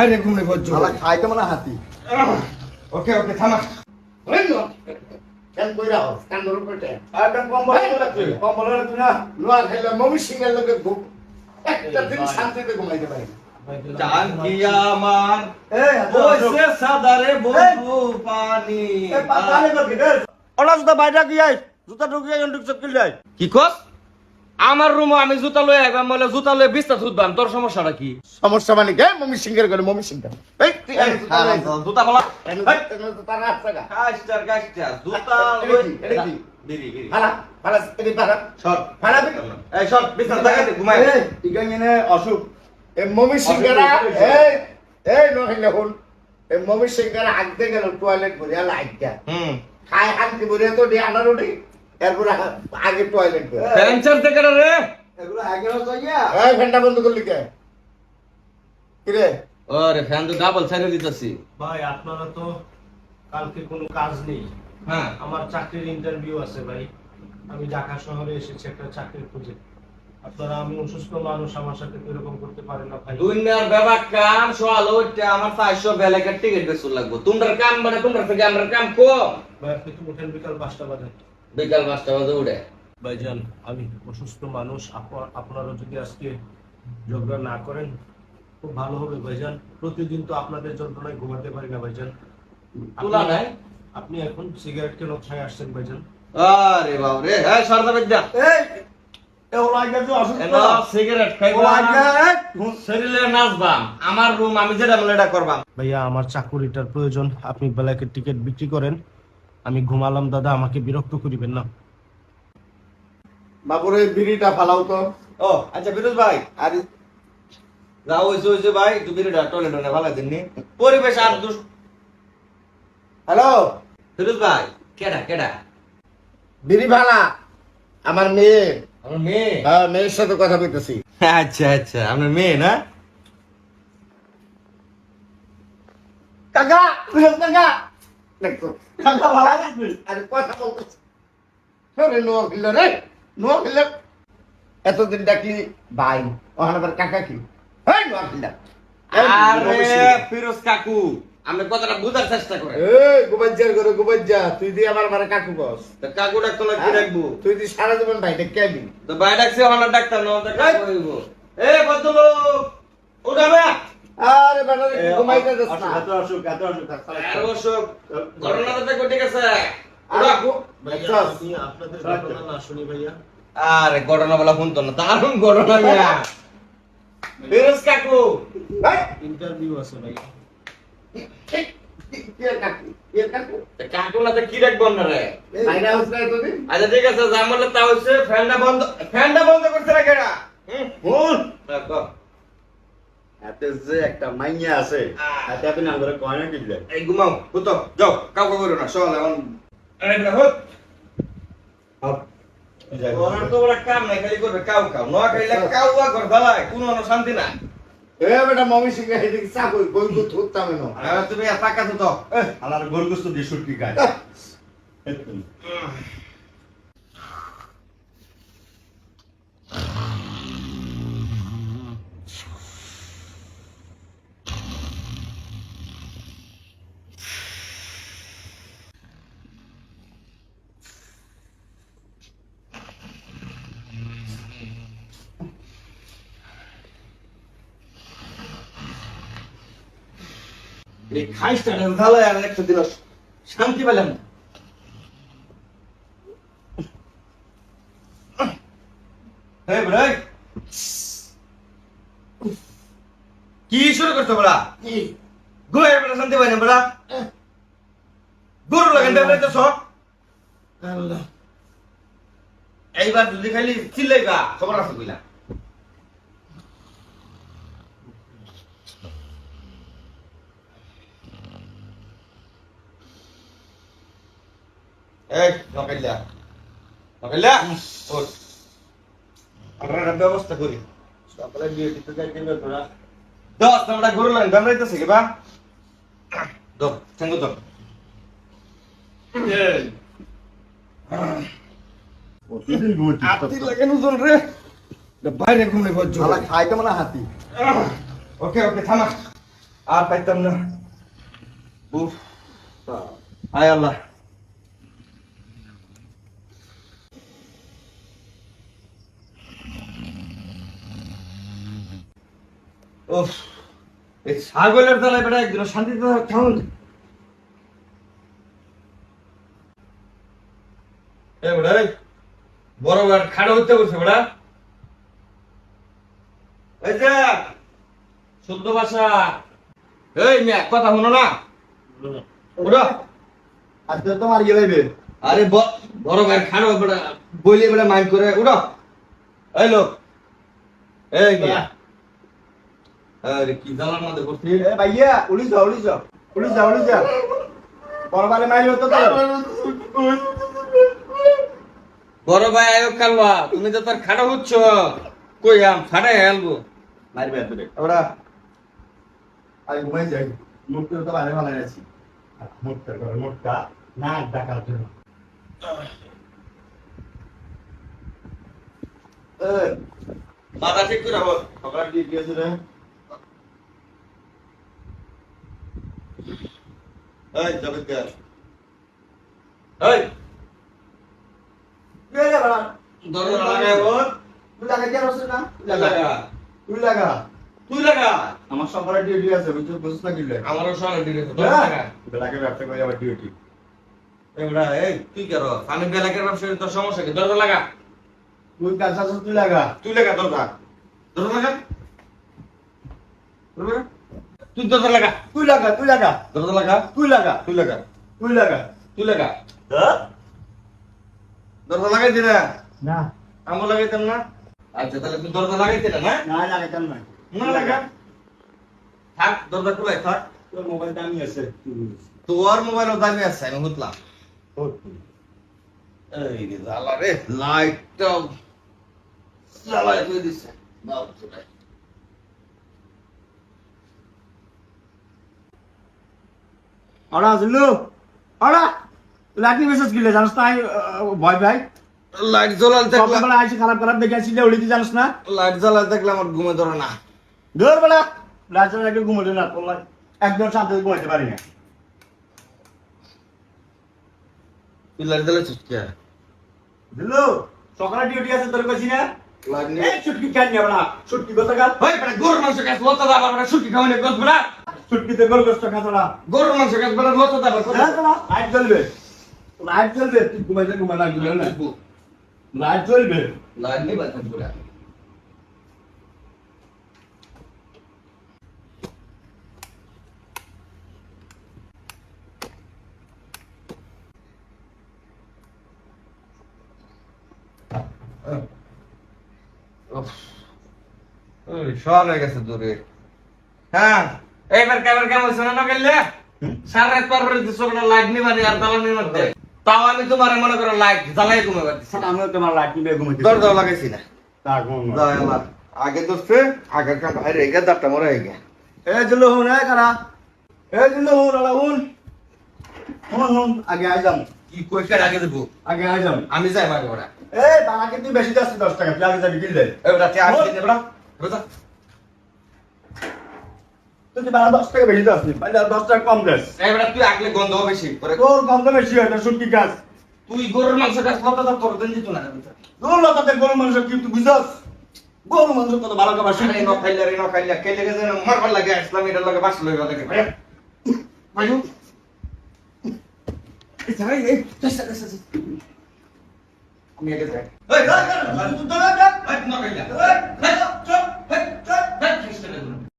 আরে ঘুমে বজ্জ শালা খাইতে মানে হাতি। ওকে ওকে থামা। কেন কইরা হস? কেন ধরু কইতে? আর কাম কম্বল তুই কম্বল তুই না। নোয়া খাইলে মমি ঘুম। একটা দিন শান্তিতে ঘুমাইতে পারি। চান কি আমার? বইছে সাদারে বন্ধু পানি। অনাজ দা বাইরে আই জুতা ঢুকিয়ে জন ঢুকছ কি কি কস? আমার রুমে আমি জুতা লয়ে একবার বলে জুতা লয়ে বিস্তা থুতবাম তোর সমস্যাটা কি? সমস্যা মানে কে? মমি সিংহের করে মমি সিংহ এই তুই এনে জুতা লই জুতা বলা জুতা- কাস্টার কাস্টার লয়ে? এটা কি? সর। এই সর বিস্তা ঘুমাই এই, ইগাঙ্গিনে অসুখ। এই মমি সিংহেরা অসুখ, এই এই নহিলে হুন। এই মমি সিংহেরা আগতে গেল টয়লেট ভরিয়া লাইটটা হুম। খায় হানতে ভরিয়া তো দিয়ে আনার উঠি এরপর আগে টয়লেট করে। প্যান্টার থেকে রে? এগুলো আগে এই ফ্যানটা বন্ধ করলি কে? ওরে ফ্যান তো ডাবল দিতেছি। ভাই আপনারা তো কালকে কোনো কাজ নেই। হ্যাঁ। আমার চাকরির ইন্টারভিউ আছে ভাই। আমি ঢাকা শহরে এসেছি একটা চাকরির খুঁজে। আপনারা আমি অসুস্থ মানুষ আমার সাথে তো এরকম করতে পারেন না ভাই। দুনিয়ার ব্যাপার কাম সোয়াল ওইটা? আমার চারশো বেলাকের টিকিট বেসুর লাগবো। তোমরা কাম মানে তোমরা থেকে আমরা কাম কম ভাই আপনি তো উঠেন বিকাল পাঁচটা বাজে। বিকাল পাঁচটা বাজে উঠে। ভাইজান আমি অসুস্থ মানুষ আপনারা যদি আজকে যোগদান না করেন খুব ভালো হবে ভাইজান। প্রতিদিন তো আপনাদের যন্ত্রণায় ঘুমাতে পারি না ভাইজান। তুলা নাই আপনি এখন সিগারেট কেন খাই আসছেন ভাইজান? আরে বাবা রে হ্যাঁ সরদা বিদ্যা। এই আমার রুম আমি যেটা করবাম। ভাইয়া আমার চাকুরিটার প্রয়োজন। আপনি বেলাকের টিকিট বিক্রি করেন। আমি ঘুমালাম দাদা আমাকে বিরক্ত করিবেন না। বাবুরে বিড়িটা ফালাও তো। ও আচ্ছা বিরোজ ভাই আর যাও হইছে হইছে ভাই একটু বিরিটা টয়লেট নে ভালো দিননি পরিবেশ আর দুষ হ্যালো? বিরোজ ভাই কেডা কেডা? বিড়ি ফালা আমার মেয়ে। আমার মেয়ে? হ্যাঁ মেয়ের সাথে কথা বলতেছি। আচ্ছা আচ্ছা আপনার মেয়ে না? কাকা দেখো কাকা এতদিন ডাকলি ভাই ওখানে আবার কাকা কি? ফিরোজ কাকু কথাটা বুঝার চেষ্টা এই গোবাজ্জার করে গোবাজ্জা তুই দিয়ে আমার মারে কাকু বস। তো কাকু ডাকতো না কি রাখব তুই দিয়ে সারা জীবন ভাইটা কেবি তো ভাই ডাকছে না তো কাকু হইব। এ উঠাবে আরে বেটা রে, ঘুমাইতে যাস না এত অসুখ এত অসুখ আর অবশ্য ঘটনাটা তো ঘটে গেছে আরে উঠা। ভাইয়া, দেখছস? আপনাদের ঘটনা না শুনি ভাইয়া আরে ঘটনা বলা শুনতো না দারুণ ঘটনা ফিরোজ কাকু ইন্টারভিউ আছে ভাইয়া না কি রাখব? আচ্ছা ঠিক আছে যা বললে তা হচ্ছে ফ্যানটা বন্ধ ফ্যানটা বন্ধ করছে না কেডা হুম হুন হ্যাঁ, কও। এতে যে একটা মাইয়া আছে এতে আপনি আমাদের কয় না কিনলে এই ঘুমাও হুতো যাও কাউ কাউ করো না সকাল এখন। আরে বেটা হুত ওনার তো বড় কাম নাই খালি করবে কাউ কাউ। নোয়া খাইলে কাউ ঘর ভালাই কোনো কোনো শান্তি না এ বেটা মমি সিংহে চা কই কই না আর তুমি একা তো। আলার গরগুস্ত দিয়ে সুটকি খায়। এই খাইছটা ভালো আর একটা দিন শান্তি পেলাম না। হে ভাই কি শুরু করছ বড়া? গুয়ের বেলা শান্তি পাই না বড়া। গরু লাগান দেবে তো সব এইবার যদি খালি চিল্লাইবা খবর আছে কইলা। এই নকাইলা নকাইলা ওঠ। আমরা একটা ব্যবস্থা করি। সকালে বিয়ে দিতে যাই কিনবে তোরা দশ আমরা গরু লাগান দামড়াইতেছে কি বা? দো সঙ্গ দো প্রতিদিন ঘুমোচ্ছিস আতি লাগে নুজন রে। বাইরে ঘুমে বজ্জ খাইতে মানে হাতি। ওকে ওকে থামা। আর পাইতাম না। উফ। আয় আল্লাহ। এই ছাগলের তলায় বেটা একদিন শান্তিতে থাকুন বড় বেড়া খাড়া হইতে করছে বেটা। এই যে শুদ্ধ ভাষা। এই মিয়া কথা শুনো না। ওরা আজকে তো মার গেলে আরে ব- বড় ভাই খাড়ো বেটা বইলে বেটা মাইন্ড করে উড়ো এই লোক। এই মিয়া। কি জালার মধ্যে করছিস এ ভাইয়া উড়ি যাও উড়ি যাও উড়ি যাও উড়ি যাও। বড়বারে মাইল হতো তো। বড় ভাই আয়ো কালবা তুমি তো তার খাড়া হচ্ছ। কই আম ফাটাই হেলবো মারবে এতরে ওরা আমি ঘুমাই যাই। মুখটা তো বাইরে ভালো আছি মুখটা করে মুখটা না ডাকার জন্য। মাথা ঠিক করে হোক সকাল দিয়ে গিয়েছে রে। এই যাবে কে? এই! তুই লাগা দরজা লাগাই হোক তুই লাগা কেন আছে না? লাগা লাগা তুই লাগা তুই লাগা আমার সকালে ডিউটি আছে বুঝছিস বুঝছিস না কিলে আমারও সকালে দিলে দরজা লাগা বেলাকে ব্যবসা করে আবার ডিউটি এগুলা এই তুই কেন আমি বেলাকের ব্যবসা তোর সমস্যা কি? দরজা লাগা। তুই কাজ আছে তুই লাগা। তুই লাগা দরজা। দরজা লাগা দরজা লাগা। তুই দরজা লাগা। তুই লাগা তুই লাগা। দরজা লাগা? তুই লাগা। তুই লাগা। তুই লাগা। তুই লাগা। দরজা লাগাই দে না? না। আমও লাগাইতাম না? আচ্ছা তাহলে তুই দরজা লাগাইতে না না? লাগাইতাম না। না লাগা। থাক দরজা খোলাই থাক। তোর মোবাইল দামি আছে তোর মোবাইলও দামি আছে আমি বুঝলাম। এই রে জ্বালা রে লাইটটা জ্বালায় দিয়ে দিছে। ওরা আসলো ওরা লাঠি মেসেজ কিলে জানিস না ভয় ভাই লাইট জ্বলাল দেখলাম। সকালবেলা আইসি খারাপ খারাপ দেখে আসছিলে উড়িতে জানিস না? লাইট জ্বালাল দেখলাম আমার ঘুমে ধরে না। দূর বেলা রাজা একটু ঘুমোতে না তোর একদম শান্তি ঘুমাইতে পারি না। তুই লাইট জ্বালাচ্ছিস কে? বুঝলো সকালে ডিউটি আছে তোর কাছে না? এই ছুটকি খাই না? বলা ছুটকি কথা কাল ওই বেটা গরুর মাংস খাস লতা দাবার বেটা সুটকি খাওয়ানি গছ বেটা। ছুটকিতে গোল গোস্ত খাতো না। গরুর মাংস খাস বেটা লতা দাবার লাইট জ্বলবে। লাইট জ্বলবে। তুই ঘুমাইতে ঘুমা না ঘুমাই না লাইট জ্বলবে। লাইট নেই বাদ বেটা ওই সর হয়ে গেছে দূরে। হ্যাঁ এইবার কেমন কেমন শোনা না গেলে? সারা রাত পর দুশো লাইট নিবানি আর জ্বালানির মধ্যে তাও আমি তোমার মনে করো লাইট জ্বালাই ঘুমে পাচ্ছি আমিও তোমার লাইট নিবে ঘুমাইতে দরজা লাগাইছি না। ঘুম আগে দোস্তে আগের কাম আরে এগে দাপটা মরে হয়ে এ দিলো হুন এ কারা? এ দিলো হুন ওলা হুন। হুন হুন আগে আই যাম। কি কইকার আগে দেবো? আগে আই যাম। আমি যাই মাগে ওরা। এ তারা কিন্তু বেশি যাচ্ছে দশ টাকা। তুই আগে যাবি কিনলে এ ওটা তে আসি দে বড়া রোজা তুই বারা দশ টাকা বেশি পাইলে আর দশ টাকা কম দেস এই বেটা তুই আগলে গন্ধ বেশি পরে তোর তো বেশি হয় না শুটকি গাছ তুই গরুর মাংস খাস কত দাম তোর দিন দিত না তোর লতাতে গরু মাংস কি তুই বুঝছস গরু মাংস কত ভালো খাবার আরে ন খাইলে রে ন খাইলে কে লেগে যায় মারবার লাগে ইসলাম এটার লাগে বাস লইবা লাগে মাইনু এই যাই আমি আগে যাই চল